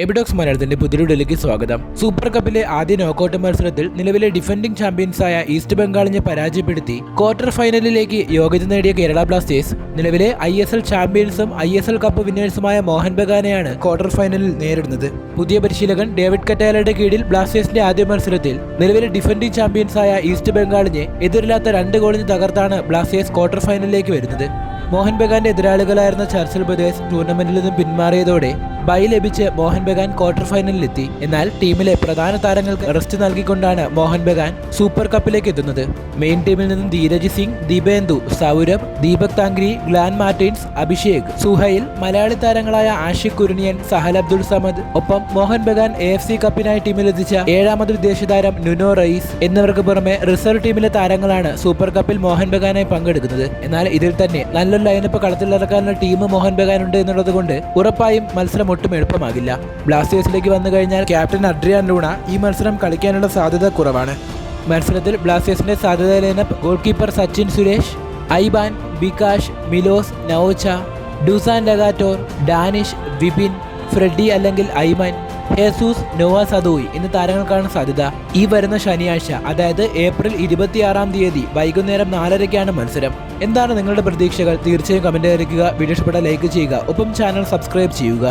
എബിഡോക്സ് മലയാളത്തിന്റെ പുതിരുടലിക്ക് സ്വാഗതം. സൂപ്പർ കപ്പിലെ ആദ്യ നോക്കൌട്ട് മത്സരത്തിൽ നിലവിലെ ഡിഫൻഡിംഗ് ചാമ്പ്യൻസായ ഈസ്റ്റ് ബംഗാളിനെ പരാജയപ്പെടുത്തി ക്വാർട്ടർ ഫൈനലിലേക്ക് യോഗ്യത നേടിയ കേരള ബ്ലാസ്റ്റേഴ്സ് നിലവിലെ ഐ എസ് എൽ ചാമ്പ്യൻസും ഐ എസ് എൽ കപ്പ് വിന്നേഴ്സുമായ മോഹൻ ബഗാനെയാണ് ക്വാർട്ടർ ഫൈനലിൽ നേരിടുന്നത്. പുതിയ പരിശീലകൻ ഡേവിഡ് കറ്റാലയുടെ കീഴിൽ ബ്ലാസ്റ്റേഴ്സിന്റെ ആദ്യ മത്സരത്തിൽ നിലവിലെ ഡിഫൻഡിംഗ് ചാമ്പ്യൻസായ ഈസ്റ്റ് ബംഗാളിനെ എതിരില്ലാത്ത രണ്ട് ഗോളിന് തകർത്താണ് ബ്ലാസ്റ്റേഴ്സ് ക്വാർട്ടർ ഫൈനലിലേക്ക് വരുന്നത്. മോഹൻ ബഗാന്റെ എതിരാളികളായിരുന്ന ചർച്ചിൽ ബ്രദേഴ്സ് ടൂർണമെന്റിൽ നിന്നും പിന്മാറിയതോടെ ബൈ ലഭിച്ച് മോഹൻ ബഗാൻ ക്വാർട്ടർ ഫൈനലിലെത്തി എന്നാൽ ടീമിലെ പ്രധാന താരങ്ങൾക്ക് റെസ്റ്റ് നൽകിക്കൊണ്ടാണ് മോഹൻ ബഗാൻ സൂപ്പർ കപ്പിലേക്ക് എത്തുന്നത്. മെയിൻ ടീമിൽ നിന്നും ധീരജ് സിംഗ് ദീപേന്ദു സൗരഭ് ദീപക് താങ്ക്രി ഗ്ലാൻ മാർട്ടിൻസ് അഭിഷേക് സുഹൈൽ മലയാളി താരങ്ങളായ ആഷിഖ് കുരുണിയൻ സഹൽ അബ്ദുൾ സമദ് ഒപ്പം Mohan Bagan A F C കപ്പിനായി ടീമിലെത്തിച്ച ഏഴാമത് വിദേശ താരം നുനോ റയീസ് എന്നിവർക്ക് പുറമെ റിസർവ് ടീമിലെ താരങ്ങളാണ് സൂപ്പർ കപ്പിൽ മോഹൻ ബഗാനായി പങ്കെടുക്കുന്നത്. എന്നാൽ ഇതിൽ തന്നെ നല്ലൊരു ലൈനപ്പ് കളത്തിലിറക്കാനുള്ള ടീം മോഹൻ ബഗാൻ ഉണ്ട് എന്നുള്ളത് കൊണ്ട് ഉറപ്പായും മത്സരം ഒട്ടും എളുപ്പമാകില്ല. ബ്ലാസ്റ്റേഴ്സിലേക്ക് വന്നു കഴിഞ്ഞാൽ ക്യാപ്റ്റൻ അഡ്രിയാൻ ലൂണ ഈ മത്സരം കളിക്കാനുള്ള സാധ്യത കുറവാണ്. മത്സരത്തിൽ ബ്ലാസ്റ്റേഴ്സിന്റെ സാധ്യത lineup goal keeper Sachin Suresh Aiban Vikash Milos Naocha Dusan Lagator Danish Vipin Freddy അല്ലെങ്കിൽ ഐമാൻ ഹേസൂസ് നോവ സദോയ് എന്നീ താരങ്ങൾക്കാണ് സാധ്യത. ഈ വരുന്ന ശനിയാഴ്ച അതായത് ഏപ്രിൽ ഇരുപത്തിയാറാം തീയതി വൈകുന്നേരം നാലരയ്ക്കാണ് മത്സരം. എന്താണ് നിങ്ങളുടെ പ്രതീക്ഷകൾ? തീർച്ചയായും കമന്റ് അറിയിക്കുക വീഡിയോ ഇഷ്ടപ്പെട്ട ലൈക്ക് ചെയ്യുക. ഒപ്പം ചാനൽ സബ്സ്ക്രൈബ് ചെയ്യുക.